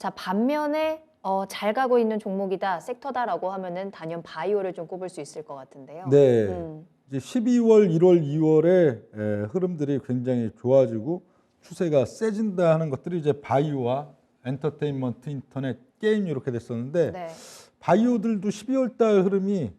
자, 반면에 어, 잘 가고 있는 종목이다, 섹터다라고 하면은 단연 바이오를 좀 꼽을 수 있을 것 같은데요. 네. 음, 이제 12월, 1월, 2월에 흐름들이 굉장히 좋아지고 추세가 세진다 하는 것들이 이제 바이오와 엔터테인먼트, 인터넷, 게임 이렇게 됐었는데 네. 바이오들도 12월 달 흐름이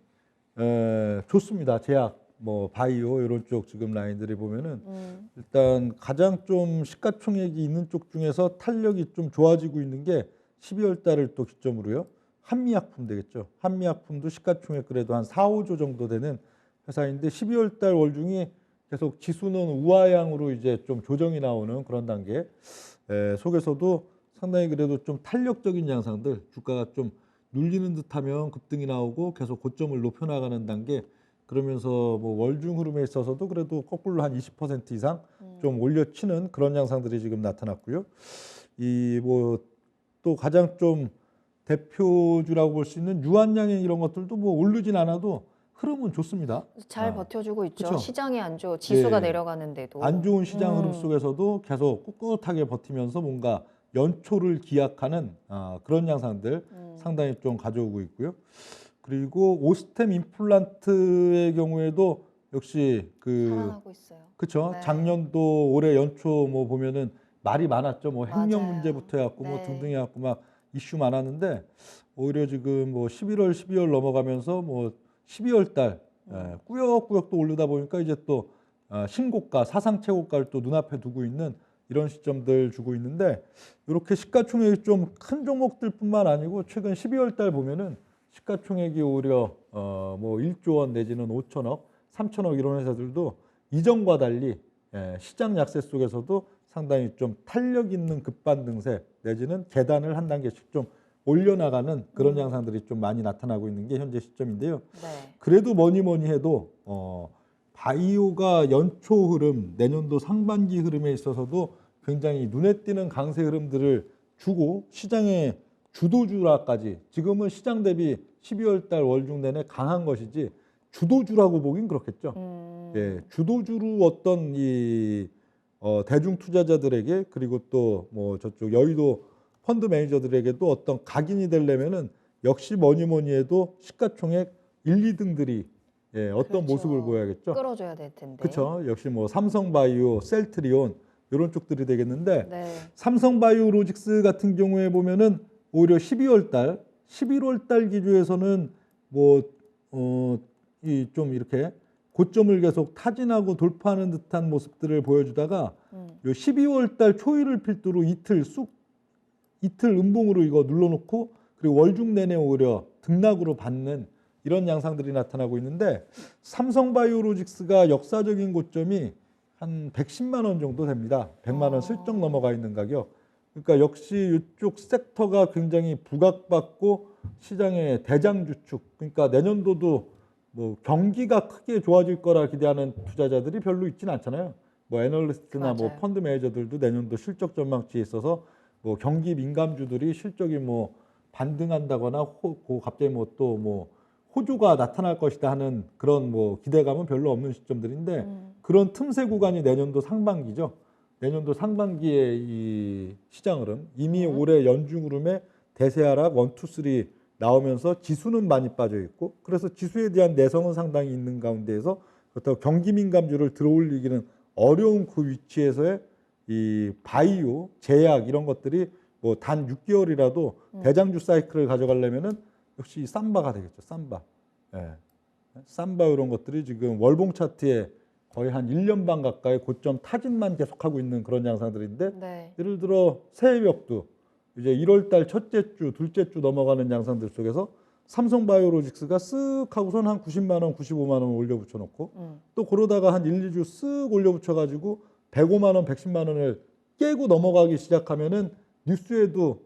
에, 좋습니다. 제약, 뭐 바이오 이런 쪽 지금 라인들이 보면은 음, 일단 가장 좀 시가총액이 있는 쪽 중에서 탄력이 좀 좋아지고 있는 게 12월 달을 또 기점으로요. 한미약품 되겠죠. 한미약품도 시가총액 그래도 한 4, 5조 정도 되는 회사인데 12월 달 월중이 계속 지수는 우하향으로 이제 좀 조정이 나오는 그런 단계 에, 속에서도 상당히 그래도 좀 탄력적인 양상들 주가가 좀 눌리는 듯하면 급등이 나오고 계속 고점을 높여 나가는 단계 그러면서 뭐 월중 흐름에 있어서도 그래도 거꾸로 한 20% 이상 좀 올려치는 그런 양상들이 지금 나타났고요. 이 뭐 또 가장 좀 대표주라고 볼 수 있는 유한양행 이런 것들도 뭐 오르진 않아도 흐름은 좋습니다. 잘 아, 버텨주고 있죠. 그쵸? 시장이 안 좋아, 지수가 네. 내려가는데도. 안 좋은 시장 흐름 음. 속에서도 계속 꿋꿋하게 버티면서 뭔가 연초를 기약하는 아, 그런 양상들 음. 상당히 좀 가져오고 있고요. 그리고 오스템 임플란트의 경우에도 역시 그 살아나고 있어요. 그쵸 네. 작년도 올해 연초 뭐 보면은 말이 많았죠. 뭐 행령 맞아요. 문제부터 해갖고 뭐 네. 등등 해갖고 막 이슈 많았는데 오히려 지금 뭐 11월, 12월 넘어가면서 뭐 12월 달 음. 예, 꾸역꾸역 또 오르다 보니까 이제 또 아, 신고가, 사상 최고가를 또 눈앞에 두고 있는 이런 시점들 주고 있는데 이렇게 시가총액이 좀 큰 종목들뿐만 아니고 최근 12월 달 보면은 시가총액이 오히려 어 뭐 1조 원 내지는 5천억, 3천억 이런 회사들도 이전과 달리 예, 시장 약세 속에서도 상당히 좀 탄력 있는 급반등세 내지는 계단을 한 단계씩 좀 올려나가는 그런 음. 양상들이 좀 많이 나타나고 있는 게 현재 시점인데요. 네. 그래도 뭐니 뭐니 해도 어, 바이오가 연초 흐름, 내년도 상반기 흐름에 있어서도 굉장히 눈에 띄는 강세 흐름들을 주고 시장의 주도주라까지 지금은 시장 대비 12월 달 월중 내내 강한 것이지 주도주라고 보긴 그렇겠죠. 음, 예, 주도주로 어떤 이 어, 대중 투자자들에게 그리고 또 뭐 저쪽 여의도 펀드 매니저들에게도 어떤 각인이 되려면은 역시 뭐니 뭐니 해도 시가총액 1, 2등들이 예, 어떤 그렇죠. 모습을 보여야겠죠. 끌어줘야 될 텐데. 그렇죠. 역시 뭐 삼성바이오, 셀트리온 이런 쪽들이 되겠는데 네. 삼성바이오로직스 같은 경우에 보면은 오히려 12월 달, 11월 달 기준에서는 뭐, 어, 이 좀 이렇게 고점을 계속 타진하고 돌파하는 듯한 모습들을 보여주다가 음, 요 12월 달 초일을 필두로 이틀 쑥, 이틀 음봉으로 이거 눌러놓고 그리고 월중 내내 오히려 등락으로 받는 이런 양상들이 나타나고 있는데 삼성바이오로직스가 역사적인 고점이 한 110만 원 정도 됩니다. 100만 원 어. 슬쩍 넘어가 있는 가격. 그러니까 역시 이쪽 섹터가 굉장히 부각받고 시장의 대장주축. 그러니까 내년도도 뭐 경기가 크게 좋아질 거라 기대하는 투자자들이 별로 있지는 않잖아요. 뭐 애널리스트나 뭐 맞아요. 펀드 매니저들도 내년도 실적 전망치에 있어서 뭐 경기 민감주들이 실적이 뭐 반등한다거나 호, 고 갑자기 뭐또뭐 호조가 나타날 것이다 하는 그런 뭐 기대감은 별로 없는 시점들인데 음, 그런 틈새 구간이 내년도 상반기죠. 내년도 상반기의 이 시장 흐름 이미 음. 올해 연중 흐름에 대세 하락 원투 쓰리 나오면서 지수는 많이 빠져 있고 그래서 지수에 대한 내성은 상당히 있는 가운데에서 그렇다고 경기 민감주를 들어올리기는 어려운 그 위치에서의 이 바이오, 제약 이런 것들이 뭐 단 6개월이라도 음. 대장주 사이클을 가져가려면은 역시 삼바가 되겠죠. 삼바. 예. 삼바 이런 것들이 지금 월봉 차트에 거의 한 1년 반 가까이 고점 타진만 계속하고 있는 그런 양상들인데 네. 예를 들어 새해벽도 이제 1월 달 첫째 주, 둘째 주 넘어가는 양상들 속에서 삼성바이오로직스가 쓱 하고선 한 90만 원, 95만 원 올려 붙여 놓고 음, 또 그러다가 한 1, 2주 쓱 올려 붙여 가지고 105만 원, 110만 원을 깨고 넘어가기 시작하면은 뉴스에도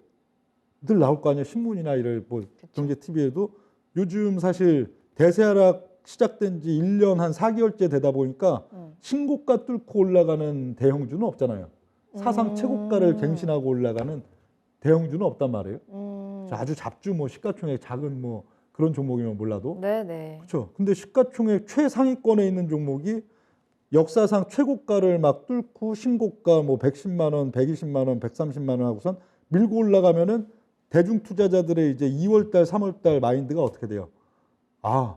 늘 나올 거 아니에요. 신문이나 이런 뭐. 경제 TV에도 요즘 사실 대세 하락 시작된 지 1년 한 4개월째 되다 보니까 음. 신고가 뚫고 올라가는 대형주는 없잖아요. 사상 음. 최고가를 갱신하고 올라가는 대형주는 없단 말이에요. 음, 아주 잡주 뭐 시가총액 작은 뭐 그런 종목이면 몰라도 네네. 그렇죠. 근데 시가총액 최상위권에 있는 종목이 역사상 최고가를 막 뚫고 신고가 뭐 110만 원, 120만 원, 130만 원 하고선 밀고 올라가면은 대중 투자자들의 이제 2월 달, 3월 달 마인드가 어떻게 돼요? 아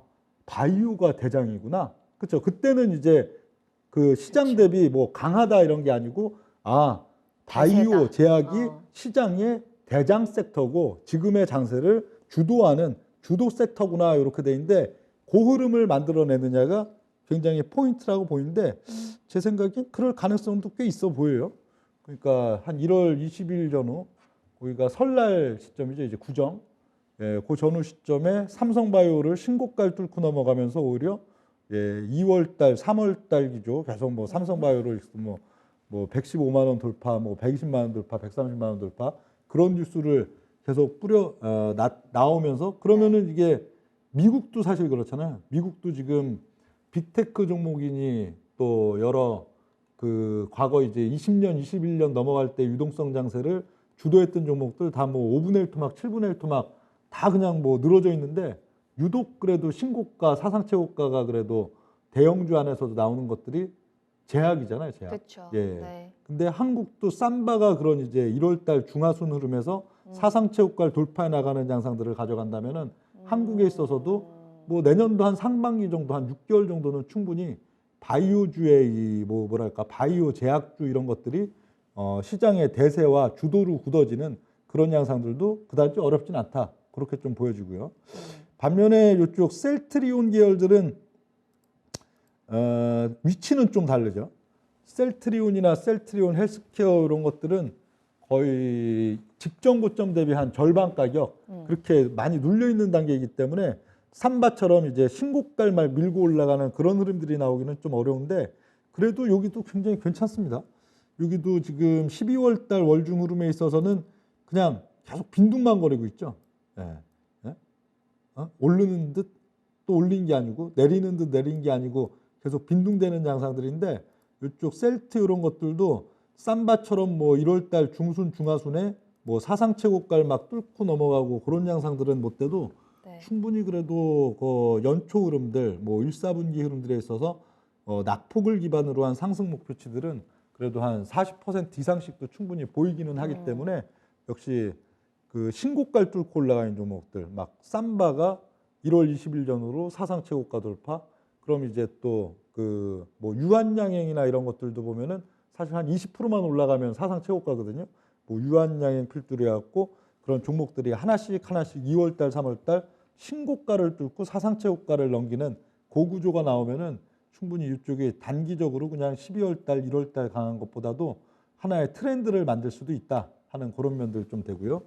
바이오가 대장이구나. 그렇죠. 그때는 이제 그 시장 대비 뭐 강하다 이런 게 아니고 아 바이오. 제약이 어. 시장의 대장 섹터고 지금의 장세를 주도하는 주도 섹터구나 이렇게 돼 있는데 그 흐름을 만들어내느냐가 굉장히 포인트라고 보이는데 제 생각엔 그럴 가능성도 꽤 있어 보여요. 그러니까 한 1월 20일 전후 거기가 설날 시점이죠 이제 구정 예, 그 전후 시점에 삼성바이오를 신고가를 뚫고 넘어가면서 오히려 예, 2월달, 3월달 기조 계속 뭐 삼성바이오를 뭐, 뭐 115만 원 돌파, 뭐 120만 원 돌파, 130만 원 돌파 그런 뉴스를 계속 뿌려 어, 나, 나오면서 그러면은 이게 미국도 사실 그렇잖아요. 미국도 지금 빅테크 종목이니 또 여러 그 과거 이제 20년, 21년 넘어갈 때 유동성 장세를 주도했던 종목들 다 뭐 5분의 1 토막, 7분의 1 토막 다 그냥 뭐 늘어져 있는데 유독 그래도 신고가, 사상 최고가가 그래도 대형주 안에서도 나오는 것들이 제약이잖아요, 제약. 그렇죠. 예. 네. 근데 한국도 삼바가 그런 이제 1월 달 중하순 흐름에서 음. 사상 최고가를 돌파해 나가는 양상들을 가져간다면은 한국에 있어서도 음. 뭐 내년도 한 상반기 정도 한 6개월 정도는 충분히 바이오주의 이 뭐 뭐랄까 바이오 제약주 이런 것들이 어 시장의 대세와 주도로 굳어지는 그런 양상들도 그다지 어렵진 않다 그렇게 좀 보여지고요. 음. 반면에 이쪽 셀트리온 계열들은 어, 위치는 좀 다르죠. 셀트리온이나 셀트리온 헬스케어 이런 것들은 거의 직전 고점 대비 한 절반 가격 음. 그렇게 많이 눌려 있는 단계이기 때문에 삼바처럼 이제 신고가를 말 밀고 올라가는 그런 흐름들이 나오기는 좀 어려운데 그래도 여기도 굉장히 괜찮습니다. 여기도 지금 12월 달 월중 흐름에 있어서는 그냥 계속 빈둥만 거리고 있죠. 예. 예? 어? 오르는 듯 또 올린 게 아니고 내리는 듯 내린 게 아니고 계속 빈둥대는 양상들인데 이쪽 셀트 이런 것들도 삼바처럼 뭐 1월 달 중순 중하순에 뭐 사상 최고가를 막 뚫고 넘어가고 그런 양상들은 못 돼도 네. 충분히 그래도 그 연초 흐름들 뭐 1, 4분기 흐름들에 있어서 어, 낙폭을 기반으로 한 상승 목표치들은 그래도 한 40% 이상씩도 충분히 보이기는 하기 음. 때문에 역시 그 신고가를 뚫고 올라가는 종목들 막 삼바가 1월 20일 전후로 사상 최고가 돌파 그럼 이제 또 그 뭐 유한양행이나 이런 것들도 보면은 사실 한 20%만 올라가면 사상 최고가거든요. 뭐 유한양행 필두로 해갖고 그런 종목들이 하나씩 하나씩 2월달, 3월달 신고가를 뚫고 사상 최고가를 넘기는 고구조가 나오면은 충분히 이쪽이 단기적으로 그냥 12월달, 1월달 강한 것보다도 하나의 트렌드를 만들 수도 있다 하는 그런 면들 좀 되고요.